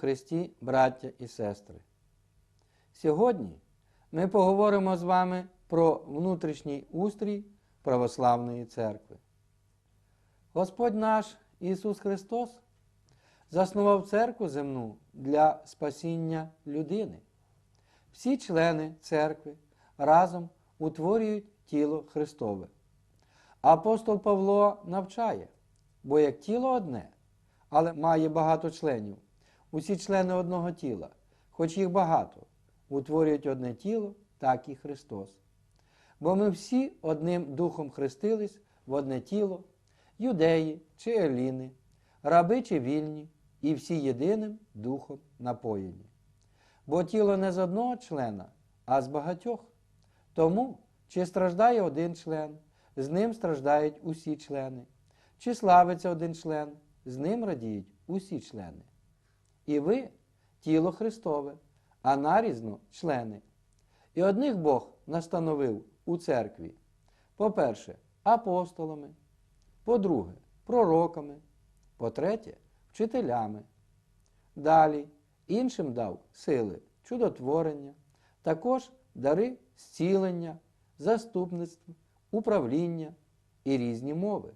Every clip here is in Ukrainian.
Христі, браття і сестри, сьогодні ми поговоримо з вами про внутрішній устрій Православної Церкви. Господь наш Ісус Христос заснував церкву земну для спасіння людини. Всі члени церкви разом утворюють тіло Христове. Апостол Павло навчає, бо як тіло одне, але має багато членів, усі члени одного тіла, хоч їх багато, утворюють одне тіло, так і Христос. Бо ми всі одним духом хрестились в одне тіло, юдеї чи еліни, раби чи вільні, і всі єдиним духом напоєні. Бо тіло не з одного члена, а з багатьох. Тому, чи страждає один член, з ним страждають усі члени, чи славиться один член, з ним радіють усі члени. І ви тіло Христове, а нарізно члени. І одних Бог настановив у церкві, по-перше, апостолами, по-друге, пророками, по-третє, вчителями. Далі іншим дав сили чудотворення, також дари зцілення, заступництва, управління і різні мови.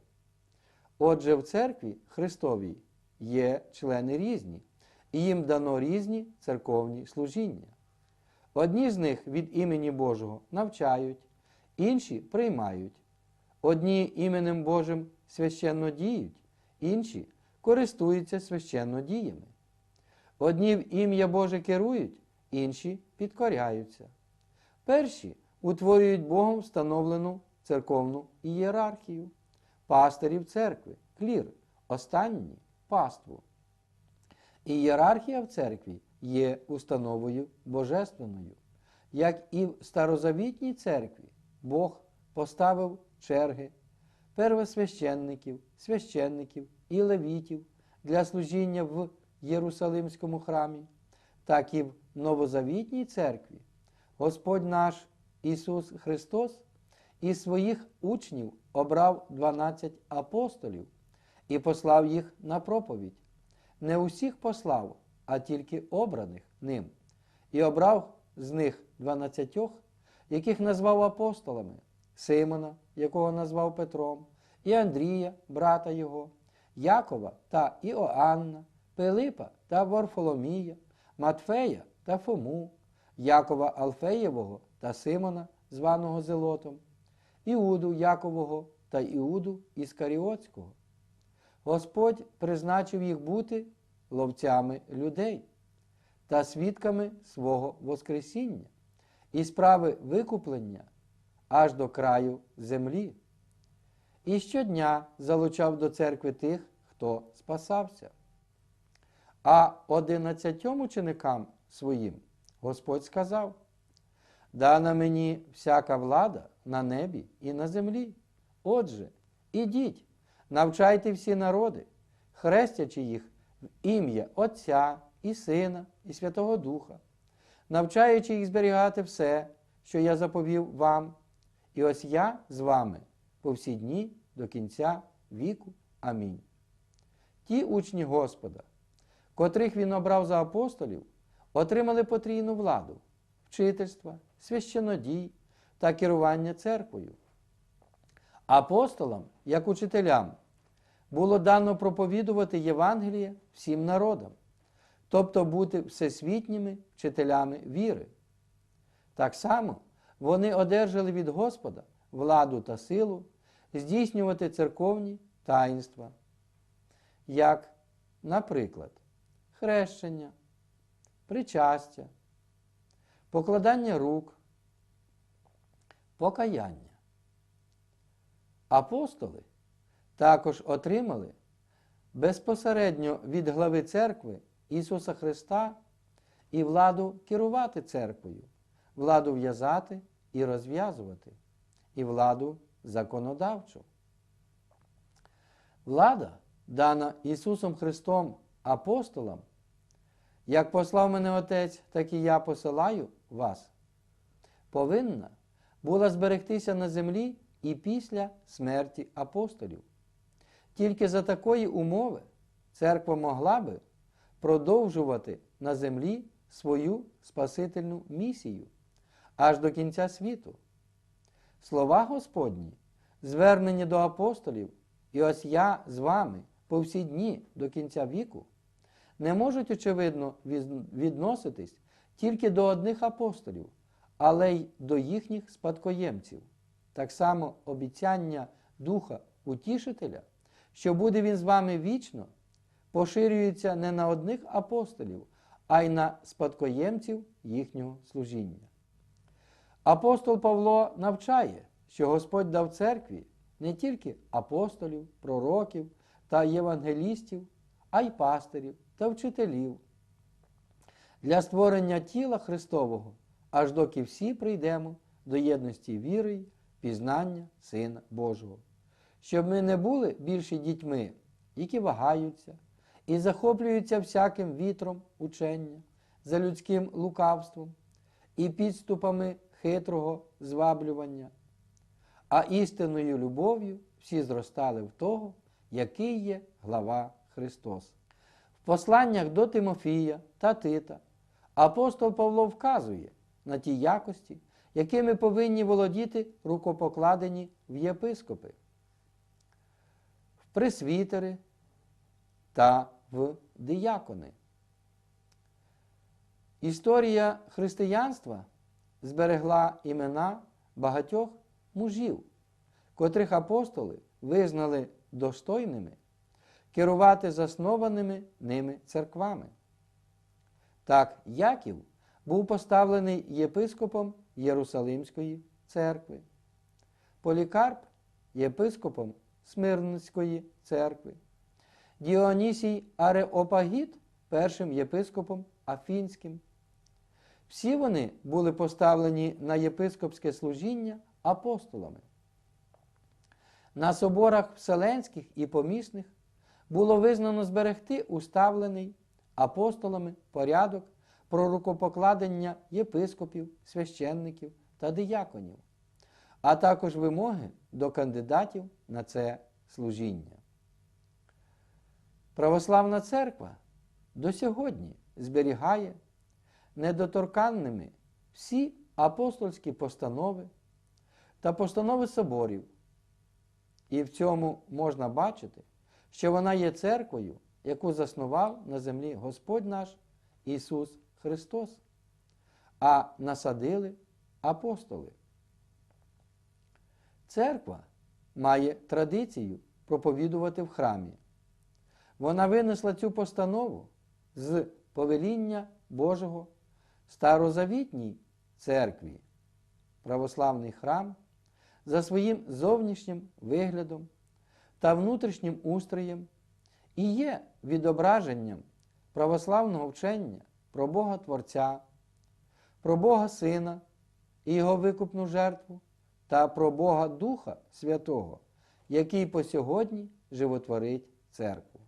Отже, в церкві Христовій є члени різні, і їм дано різні церковні служіння. Одні з них від імені Божого навчають, інші приймають. Одні іменем Божим священно діють, інші користуються священно діями. Одні в ім'я Боже керують, інші підкоряються. Перші утворюють Богом встановлену церковну ієрархію, пастирів церкви, клір, останні паству. Ієрархія в церкві є установою божественною. Як і в старозавітній церкві Бог поставив черги первосвященників, священників і левітів для служіння в Єрусалимському храмі, так і в новозавітній церкві Господь наш Ісус Христос із своїх учнів обрав 12 апостолів і послав їх на проповідь. Не усіх послав, а тільки обраних ним, і обрав з них 12, яких назвав апостолами Симона, якого назвав Петром, і Андрія, брата його, Якова та Іоанна, Пилипа та Варфоломія, Матфея та Фому, Якова Алфеєвого та Симона, званого Зелотом, Іуду Якового та Іуду Іскаріотського. Господь призначив їх бути ловцями людей та свідками свого Воскресіння і справи викуплення аж до краю землі. І щодня залучав до церкви тих, хто спасався. А одинадцятьом ученикам своїм Господь сказав: Дана мені всяка влада на небі і на землі. Отже, ідіть, навчайте всі народи, хрестячи їх в ім'я Отця і Сина, і Святого Духа, навчаючи їх зберігати все, що я заповів вам, і ось я з вами по всі дні до кінця віку. Амінь. Ті учні Господа, котрих він обрав за апостолів, отримали потрійну владу, вчительства, священодій та керування церквою. Апостолам, як учителям, було дано проповідувати Євангеліє всім народам, тобто бути всесвітніми вчителями віри. Так само вони одержали від Господа владу та силу здійснювати церковні таїнства, як, наприклад, хрещення, причастя, покладання рук, покаяння. Апостоли також отримали безпосередньо від глави церкви Ісуса Христа і владу керувати церквою, владу в'язати і розв'язувати, і владу законодавчу. Влада, дана Ісусом Христом апостолам, як послав мене Отець, так і я посилаю вас, повинна була зберегтися на землі і після смерті апостолів. Тільки за такої умови церква могла би продовжувати на землі свою спасительну місію аж до кінця світу. Слова Господні, звернені до апостолів, і ось я з вами по всі дні до кінця віку, не можуть, очевидно, відноситись тільки до одних апостолів, але й до їхніх спадкоємців. Так само обіцяння Духа Утішителя, що буде він з вами вічно, поширюється не на одних апостолів, а й на спадкоємців їхнього служіння. Апостол Павло навчає, що Господь дав церкві не тільки апостолів, пророків та євангелістів, а й пастирів та вчителів для створення тіла Христового, аж доки всі прийдемо до єдності віри пізнання Сина Божого, щоб ми не були більше дітьми, які вагаються і захоплюються всяким вітром учення за людським лукавством і підступами хитрого зваблювання, а істинною любов'ю всі зростали в того, який є глава Христос. В посланнях до Тимофія та Тита апостол Павло вказує на ті якості, якими повинні володіти рукопокладені в єпископи, пресвітери та в диякони. Історія християнства зберегла імена багатьох мужів, котрих апостоли визнали достойними керувати заснованими ними церквами. Так, Яків був поставлений єпископом Єрусалимської церкви, Полікарп єпископом Смирницької церкви, Діонісій Ареопагіт першим єпископом Афінським. Всі вони були поставлені на єпископське служіння апостолами. На соборах вселенських і помісних було визнано зберегти уставлений апостолами порядок про рукопокладення єпископів, священників та дияконів, а також вимоги до кандидатів на це служіння. Православна церква до сьогодні зберігає недоторканними всі апостольські постанови та постанови соборів. І в цьому можна бачити, що вона є церквою, яку заснував на землі Господь наш Ісус Христос, а насадили апостоли. Церква має традицію проповідувати в храмі. Вона винесла цю постанову з повеління Божого старозавітній церкві, православний храм за своїм зовнішнім виглядом та внутрішнім устроєм і є відображенням православного вчення про Бога Творця, про Бога Сина і Його викупну жертву та про Бога Духа Святого, який по сьогодні животворить церкву.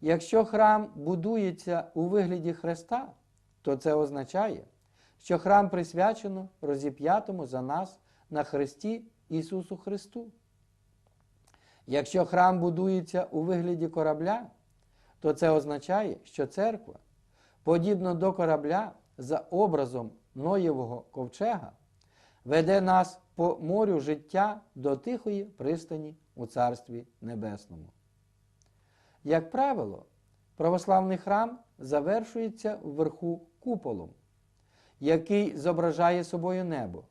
Якщо храм будується у вигляді Христа, то це означає, що храм присвячено розіп'ятому за нас на Христі Ісусу Христу. Якщо храм будується у вигляді корабля, то це означає, що церква, подібно до корабля за образом Ноєвого ковчега, веде нас по морю життя до тихої пристані у Царстві Небесному. Як правило, православний храм завершується вверху куполом, який зображає собою небо.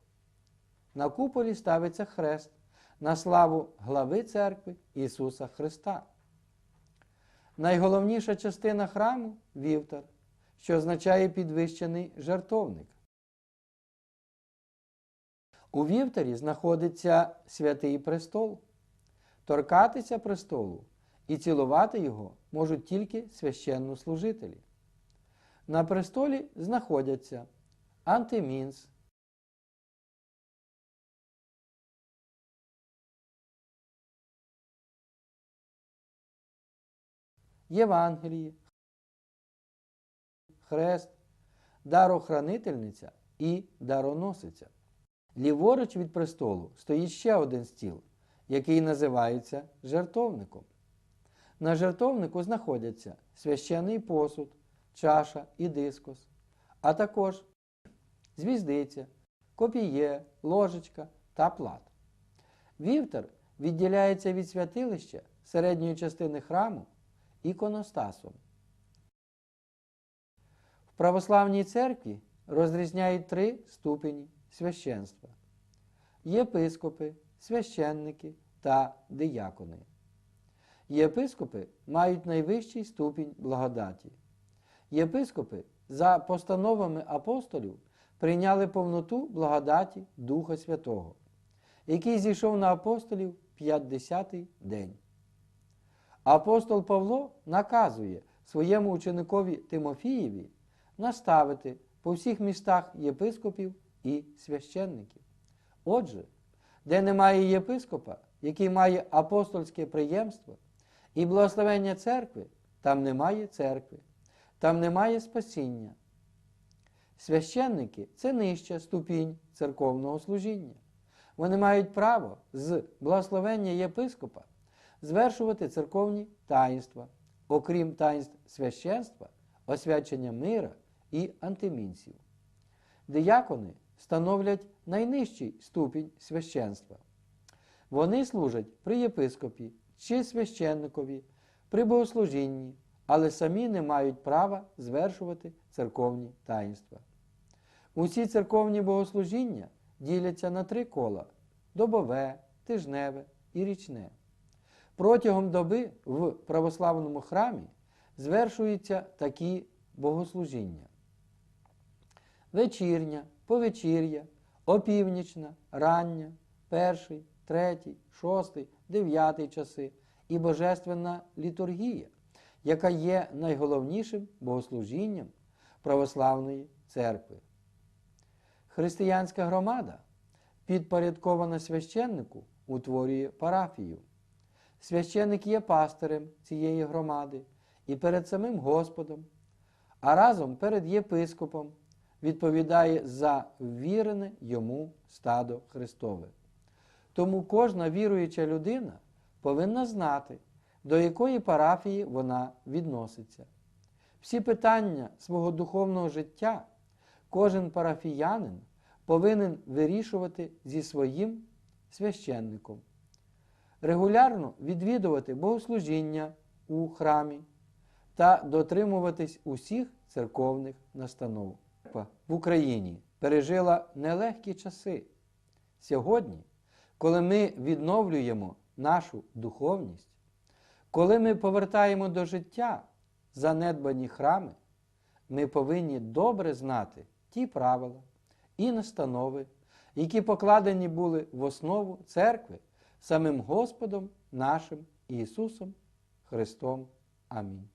На куполі ставиться хрест на славу глави церкви Ісуса Христа. Найголовніша частина храму вівтар, що означає підвищений жертовник. У вівтарі знаходиться святий престол. Торкатися престолу і цілувати його можуть тільки священнослужителі. На престолі знаходяться антимінс, Євангеліє, хрест, дарохранительниця і дароносиця. Ліворуч від престолу стоїть ще один стіл, який називається жертовником. На жертовнику знаходяться священний посуд, чаша і дискус, а також звіздиця, копіє, ложечка та плат. Вівтар відділяється від святилища середньої частини храму іконостасом. В православній церкві розрізняють три ступені священства єпископи, священники та диякони. Єпископи мають найвищий ступінь благодаті. Єпископи за постановами апостолів прийняли повноту благодаті Духа Святого, який зійшов на апостолів 50-й день. Апостол Павло наказує своєму ученикові Тимофієві наставити по всіх містах єпископів і священників. Отже, де немає єпископа, який має апостольське приємство і благословення церкви, там немає церкви, там немає спасіння. Священники це нижча ступінь церковного служіння. Вони мають право з благословення єпископа звершувати церковні таїнства, окрім таїнств священства, освячення мира і антимінців. Диякони становлять найнижчий ступінь священства. Вони служать при єпископі чи священникові, при богослужінні, але самі не мають права звершувати церковні таїнства. Усі церковні богослужіння діляться на три кола добове, тижневе і річне. Протягом доби в православному храмі звершуються такі богослужіння: вечірня, повечір'я, опівнічна, рання, перший, третій, шостий, дев'ятий часи і божественна літургія, яка є найголовнішим богослужінням православної церкви. Християнська громада, підпорядкована священнику, утворює парафію. Священник є пастирем цієї громади і перед самим Господом, а разом перед єпископом відповідає за ввірене йому стадо Христове. Тому кожна віруюча людина повинна знати, до якої парафії вона відноситься. Всі питання свого духовного життя кожен парафіянин повинен вирішувати зі своїм священником регулярно відвідувати богослужіння у храмі та дотримуватись усіх церковних настанов. Церква В Україні пережила нелегкі часи. Сьогодні, коли ми відновлюємо нашу духовність, коли ми повертаємо до життя занедбані храми, ми повинні добре знати ті правила і настанови, які покладені були в основу церкви самим Господом нашим Ісусом Христом. Амінь.